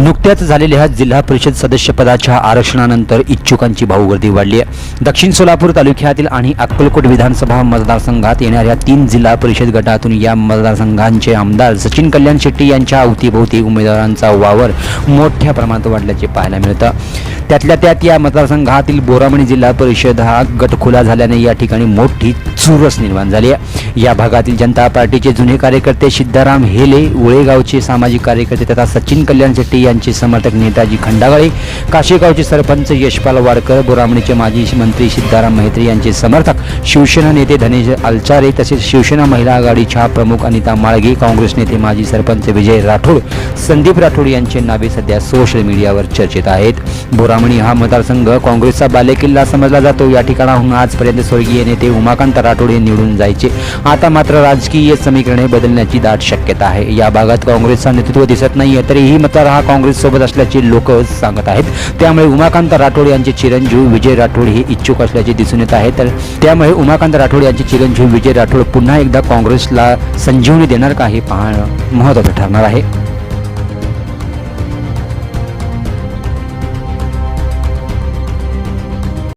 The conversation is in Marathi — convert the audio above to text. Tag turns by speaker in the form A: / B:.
A: नुकत्याच झालेल्या जिल्हा परिषद सदस्यपदाच्या आरक्षणानंतर इच्छुकांची भाऊगर्दी वाढली आहे. दक्षिण सोलापूर तालुक्यातील आणि अक्कलकोट विधानसभा मतदारसंघात येणाऱ्या तीन जिल्हा परिषद गटातून या मतदारसंघांचे आमदार सचिन कल्याण शेट्टी यांच्या अवतीभोवती उमेदवारांचा वावर मोठ्या प्रमाणात वाढल्याचे पाहायला मिळतं. त्यातल्या त्यात या मतदारसंघातील बोरामणी जिल्हा परिषद हा गट खुला झाल्याने या ठिकाणी मोठी चुरस निर्माण झाली आहे. या भागातील जनता पार्टीचे जुने कार्यकर्ते सिद्धाराम हेले उळेगावचे सामाजिक कार्यकर्ते तथा सचिन कल्याण शेट्टी यांचे समर्थक नेताजी खंडागळे काशेगावचे सरपंच यशपाल वाडकर बोरामणीचे माजी मंत्री सिद्धाराम मैत्री यांचे समर्थक शिवसेना नेते धनेश अलचारे तसेच शिवसेना महिला आघाडीच्या प्रमुख अनिता माळगे काँग्रेस नेते माजी सरपंच विजय राठोड संदीप राठोड यांचे नावे सध्या सोशल मीडियावर चर्चेत आहेत. बोरामणी हा मतदारसंघ काँग्रेसचा बालेकिल्ला समजला जातो. या ठिकाणाहून आजपर्यंत स्वर्गीय नेते उमाकांत राठोड हे निवडून जायचे. आता मात्र राजकीय समीकरणे बदलण्याची दाट शक्यता आहे. या भागात काँग्रेसचा नेतृत्व दिसत नाहीये तरीही मतदार हा काँग्रेस सोबत असल्याचे लोक सांगत आहेत. त्यामुळे उमाकांत राठोड यांचे चिरंजीव विजय राठोड हे इच्छुक असल्याचे दिसून येत आहे. तर त्यामुळे उमाकांत राठोड यांचे चिरंजीव विजय राठोड पुन्हा एकदा काँग्रेसला संजीवनी देणार का हे पाहणं महत्त्वाचं ठरणार आहे.